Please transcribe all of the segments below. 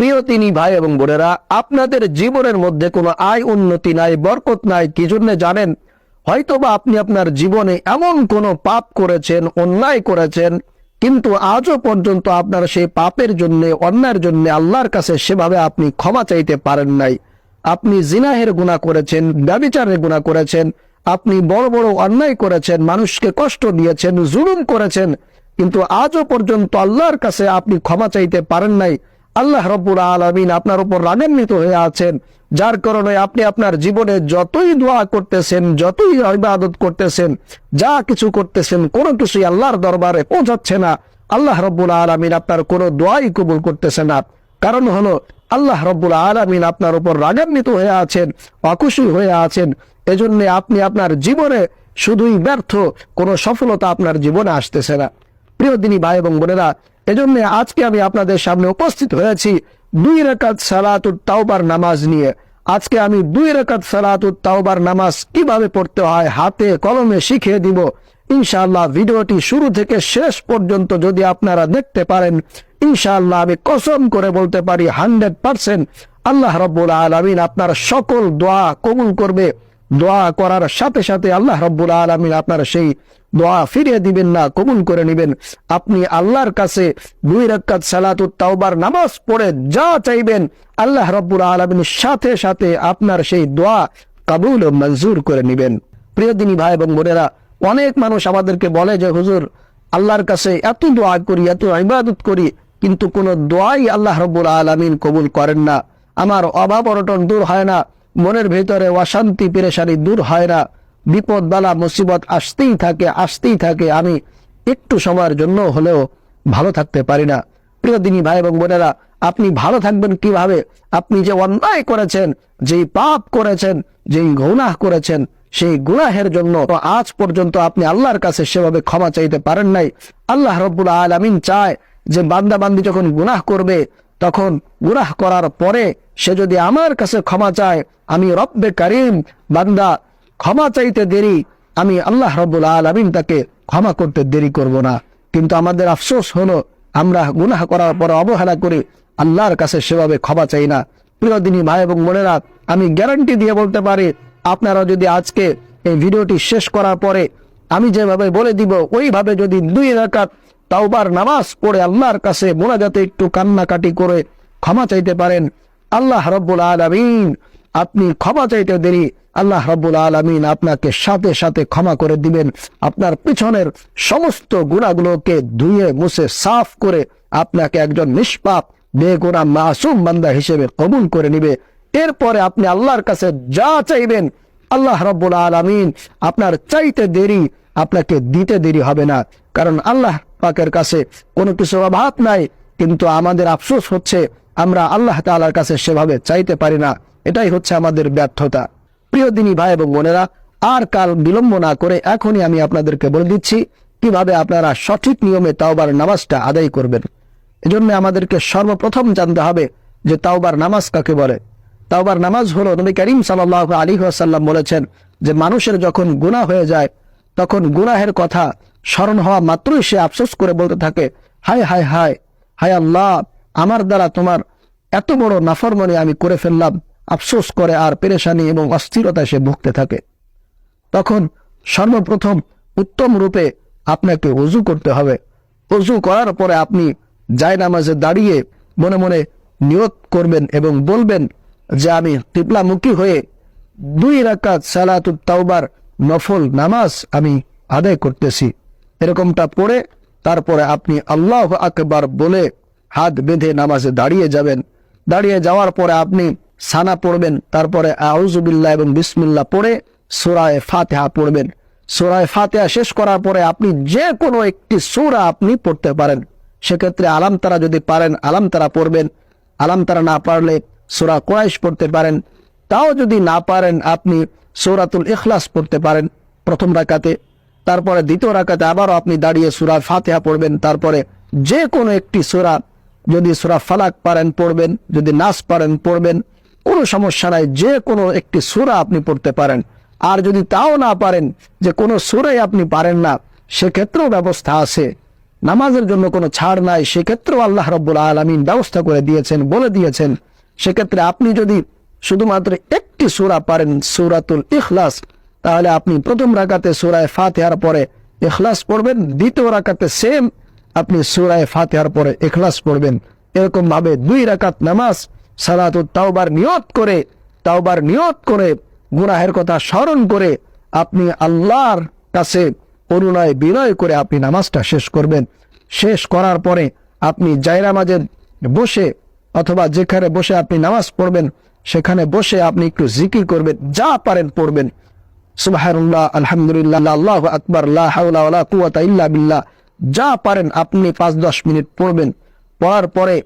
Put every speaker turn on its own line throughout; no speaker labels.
প্রিয় তিনি ভাই এবং বোনেরা, আপনাদের জীবনের মধ্যে কোনো আয় উন্নতি নাই, বরকত নাই, কি জন্য জানেন? হয়তোবা আপনি আপনার জীবনে এমন কোনো পাপ করেছেন, অন্যায় করেছেন, কিন্তু আজও পর্যন্ত আপনার সেই পাপের জন্য, অন্যায়ের জন্য আল্লাহর কাছে সেভাবে আপনি ক্ষমা চাইতে পারেন নাই। আপনি জিনাহের গুণা করেছেন ব্যবিচারের গুণা করেছেন, আপনি বড় বড় অন্যায় করেছেন, মানুষকে কষ্ট দিয়েছেন, জুলুম করেছেন, কিন্তু আজও পর্যন্ত আল্লাহর কাছে আপনি ক্ষমা চাইতে পারেন নাই। আল্লাহ রব্বুল আলমিন আপনার উপর রাগান্বিত হয়ে আছেন। যার কারণে আপনি আপনার জীবনে যতই দোয়া করতেছেন, যতই ইবাদত করতেছেন, যা কিছু করতেছেন, কোনো কিছুই আল্লাহর দরবারে পৌঁছাচ্ছে না। আল্লাহ রব্বুল আলমিন আপনার কোনো দোয়াই কবুল করতেছে না। কারণ হলো, আল্লাহ রব্বুল আলমিন আপনার উপর রাগান্বিত হয়ে আছেন, অখুশি হয়ে আছেন। এজন্য আপনি আপনার জীবনে শুধুই ব্যর্থ, কোনো সফলতা আপনার জীবনে আসতেছে না। প্রিয় দিনী ভাই এবং বোনেরা এজন্য আজকে আমি আপনাদের সামনে উপস্থিত হয়েছি দুই রেখাত সালাতুর তাওবার নামাজ নিয়ে। আজকে আমি দুই রেখাত সালাতুর তাওবার নামাজ কীভাবে পড়তে হয় হাতে কলমে শিখিয়ে দিব। ইনশাআল্লাহ ভিডিওটি শুরু থেকে শেষ পর্যন্ত যদি আপনারা দেখতে পারেন, ইনশাআল্লাহ আমি কসম করে বলতে পারি, হান্ড্রেড পার্সেন্ট আল্লাহ রব্বুল আলমিন আপনার সকল দোয়া কবুল করবে। দোয়া করার সাথে সাথে আল্লাহ রব্বুল আলমিন আপনার সেই দোয়া ফিরিয়ে দিবেন না, কবুল করে নেবেন। আপনি আল্লাহর কাছে দুই রাক্কাত সালাতুত নামাজ পড়ে যা চাইবেন, আল্লাহ রব্বুল আলমিনের সাথে সাথে আপনার সেই দোয়া কাবুল ও মঞ্জুর করে নেবেন। প্রিয় দিনী ভাই এবং বোনেরা, অনেক মানুষ আমাদেরকে বলে যে, হুজুর, আল্লাহর কাছে এত দোয়া করি, এত ইবাদত করি, কিন্তু কোনো দোয়াই আল্লাহ রব্বুল আলমিন কবুল করেন না। আমার অভাব অনটন দূর হয় না। মনের ভেতরে অশান্তি, পেরেশানি দূর হয় না। বিপদ, বালা, মুসিবত আসতেই থাকে আসতেই থাকে। আমি একটু সময়ের জন্য হলেও ভালো থাকতে পারি না। প্রিয় দিনী ভাই এবং বোনেরা, আপনি ভালো থাকবেন কীভাবে? আপনি যে অন্যায় করেছেন, যেই পাপ করেছেন, যেই গুনাহ করেছেন, সেই গুনাহের জন্য আজ পর্যন্ত আপনি আল্লাহর কাছে সেভাবে ক্ষমা চাইতে পারেন নাই। আল্লাহ রব্বুল আলমিন চায় যে বান্দা বান্দি যখন গুনাহ করবে, তখন গুনাহ করার পরে সে যদি আমার কাছে ক্ষমা চায়, আমি রব্বে কারিম, বান্দা, ক্ষমা চাইতে দেরি, আমি আল্লাহ রব্বুল আলমিন তাকে ক্ষমা করতে দেরি করব না। কিন্তু আমাদের আফসোস হলো, আমরা গুনাহ করার পর অবহেলা করি আল্লাহর কাছে সেভাবে ক্ষমা চাই না। প্রিয় দিনী ভাই এবং বোনেরা, আমি গ্যারান্টি দিয়ে বলতে পারি, আপনারা যদি আজকে এই ভিডিওটি শেষ করার পরে আমি যেভাবে বলে দিব, ওইভাবে যদি দুই রাকাত তাওবার নামাজ পড়ে আল্লাহর কাছে মোনাজাতে একটু কান্নাকাটি করে ক্ষমা চাইতে পারেন আল্লাহ রব্বুল আলমিন, আপনি ক্ষমা চাইতে দেরি, আল্লাহ রব্বুল আলমিন আপনাকে সাথে সাথে ক্ষমা করে দিবেন। আপনার পিছনের সমস্ত গুণাগুলোকে ধুয়ে, মুছে, সাফ করে আপনাকে একজন নিষ্পাপ বেগুনা মাসুম বান্দা হিসেবে কবুল করে নিবে। এরপরে আপনি আল্লাহর কাছে যা চাইবেন, আল্লাহ রব্বুল আলমিন আপনার চাইতে দেরি, আপনাকে দিতে দেরি হবে না। কারণ আল্লাহ পাকের কাছে কোনো কিছু অভাব নাই। কিন্তু আমাদের আফসোস হচ্ছে আমরা আল্লাহ তাআলার কাছে সেভাবে চাইতে পারি না। এটাই হচ্ছে আমাদের ব্যর্থতা। প্রিয় দিনী ভাই এবং বোনেরা, আর কাল বিলম্ব না করে এখনই আমি আপনাদেরকে বলে দিচ্ছি, কীভাবে আপনারা সঠিক নিয়মে তাওবার নামাজটা আদায় করবেন। এজন্য আমাদেরকে সর্বপ্রথম জানতে হবে যে তাওবার নামাজ কাকে বলে। তাওবার নামাজ হলো নবী করিম সাল্লাহ আলী আসাল্লাম বলেছেন যে মানুষের যখন গুনাহ হয়ে যায়, তখন গুনাহের কথা স্মরণ হওয়া মাত্রই সে আফসোস করে বলতে থাকে, হায় হায় হায় হায় আল্লাহ, আমার দ্বারা তোমার এত বড় নাফরমনি আমি করে ফেললাম। আফসোস করে আর পেরেশানি এবং অস্থিরতা সে ভুগতে থাকে। তখন সর্বপ্রথম উত্তম রূপে আপনাকে অজু করতে হবে। অজু করার পরে আপনি জায় নামাজে দাঁড়িয়ে মনে মনে নিয়ত করবেন এবং বলবেন যে আমি টিপলামুখী হয়ে দুই রাকাত সালাতুত তাওবার নফল নামাজ আমি আদায় করতেছি। এরকমটা পড়ে তারপরে আপনি আল্লাহ আকবার বলে হাত বেঁধে নামাজে দাঁড়িয়ে যাবেন। দাঁড়িয়ে যাওয়ার পরে আপনি সানা পড়বেন। তারপরে আউজুবিল্লাহ এবং বিসমিল্লাহ পড়ে সুরায় ফাতেহা পড়বেন। সুরায় ফাতেহা শেষ করার পরে আপনি যে কোনো একটি সোরা আপনি পড়তে পারেন। সেক্ষেত্রে আলাম তারা যদি পারেন, আলাম তারা পড়বেন। আলাম তারা না পারলে সোরা কোরাইশ পড়তে পারেন। তাও যদি না পারেন, আপনি সৌরাতুল ইখলাস পড়তে পারেন প্রথম রাকাতে। তারপরে দ্বিতীয় রাকাতে আবারও আপনি দাঁড়িয়ে সুরা ফাতেহা পড়বেন। তারপরে যে কোনো একটি সুরা যদি সুরা ফালাক পারেন পড়বেন, যদি নাস পারেন পড়বেন, কোনো সমস্যা নাই যে কোনো একটি সুরা আপনি পড়তে পারেন। আর যদি তাও না পারেন যে কোনো সুরাই আপনি পারেন না, সেক্ষেত্রেও ব্যবস্থা আছে। নামাজের জন্য কোনো ছাড় নাই, সেক্ষেত্রেও আল্লাহ রব্বুল আলমিন ব্যবস্থা করে দিয়েছেন, বলে দিয়েছেন। সেক্ষেত্রে আপনি যদি শুধুমাত্র একটি সুরা পারেন, সুরাতুল ইখলাস তাহলে আপনি প্রথম রাকাতে সুরায় ফাতেহার পরে এখলাস পড়বেন, দ্বিতীয় রাকাতে সেম আপনি সুরায় ফাতেহার পরে এখলাস পড়বেন। এরকম ভাবে দুই রাকাত নামাজ সালাতুল তাওবার নিয়ত করে, তাওবার নিয়ত করে, গুনাহের কথা স্মরণ করে আপনি আল্লাহর কাছে করুণায় বিনয় করে আপনি নামাজটা শেষ করবেন। শেষ করার পরে আপনি জায়নামাজে বসে অথবা যেখানে বসে আপনি নামাজ পড়বেন, সেখানে বসে আপনি একটু জিকির করবেন, যা পারেন পড়বেন। সুবাহানুল্লাহ, আলহামদুলিল্লাহ আল্লাহ আকবর লাউলা কুয়াতা ইল্লা বিল্লাহ। যা পারেন আপনি পাঁচ দশ মিনিট পড়বেন। পড়ার পরে,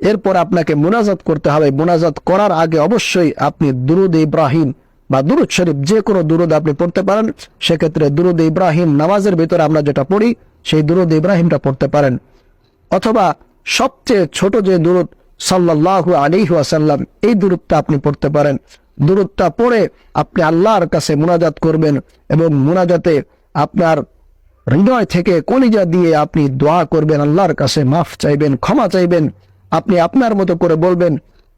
এরপর আপনাকে মোনাজাত করতে হবে। মোনাজাত করার আগে অবশ্যই আপনি দুরুদ ইব্রাহিম বা দুরুদ শরীফ, যে কোনো দুরুদ আপনি পড়তে পারেন। সেক্ষেত্রে দুরুদ ইব্রাহিম নামাজের ভিতরে আমরা যেটা পড়ি, সেই দুরুদ ইব্রাহিমটা পড়তে পারেন। অথবা সবচেয়ে ছোট যে দূরত সাল্লাহ আলিহু আসাল্লাম এই দূরত্বটা আপনি পড়তে পারেন। দূরত্বটা পড়ে আপনি আল্লাহর কাছে মোনাজাত করবেন এবং মোনাজাতে আপনার হৃদয় থেকে কলিজা দিয়ে আপনি দোয়া করবেন, আল্লাহর কাছে মাফ চাইবেন, ক্ষমা চাইবেন। আপনি আপনার মতো করে বলবেন,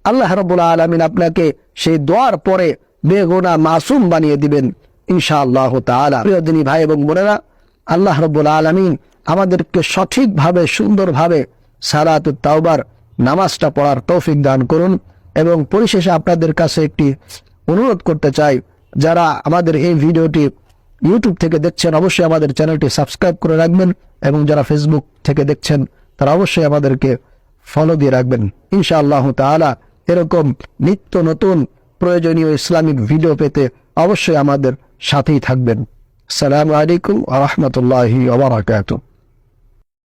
আল্লাহ রবুল্লা আলমিন আপনাকে সেই দোয়ার পরে বেগুনা মাসুম বানিয়ে দিবেন ইনশা আল্লাহ তালা ভাই এবং বোনেরা, আল্লাহ রব্বুল আলমিন আমাদেরকে সঠিকভাবে, সুন্দরভাবে সালাত তাওবার, নামাজটা পড়ার তৌফিক দান করুন। এবং পরিশেষে আপনাদের কাছে একটি অনুরোধ করতে চাই, যারা আমাদের এই ভিডিওটি ইউটিউব থেকে দেখছেন, অবশ্যই আমাদের চ্যানেলটি সাবস্ক্রাইব করে রাখবেন এবং যারা ফেসবুক থেকে দেখছেন, তারা অবশ্যই আমাদেরকে ফলো দিয়ে রাখবেন। ইনশাআল্লাহ তাআলা এরকম নিত্য নতুন প্রয়োজনীয় ইসলামিক ভিডিও পেতে অবশ্যই আমাদের সাথেই থাকবেন। সালাম আলাইকুম আ রহমতুল্লাহি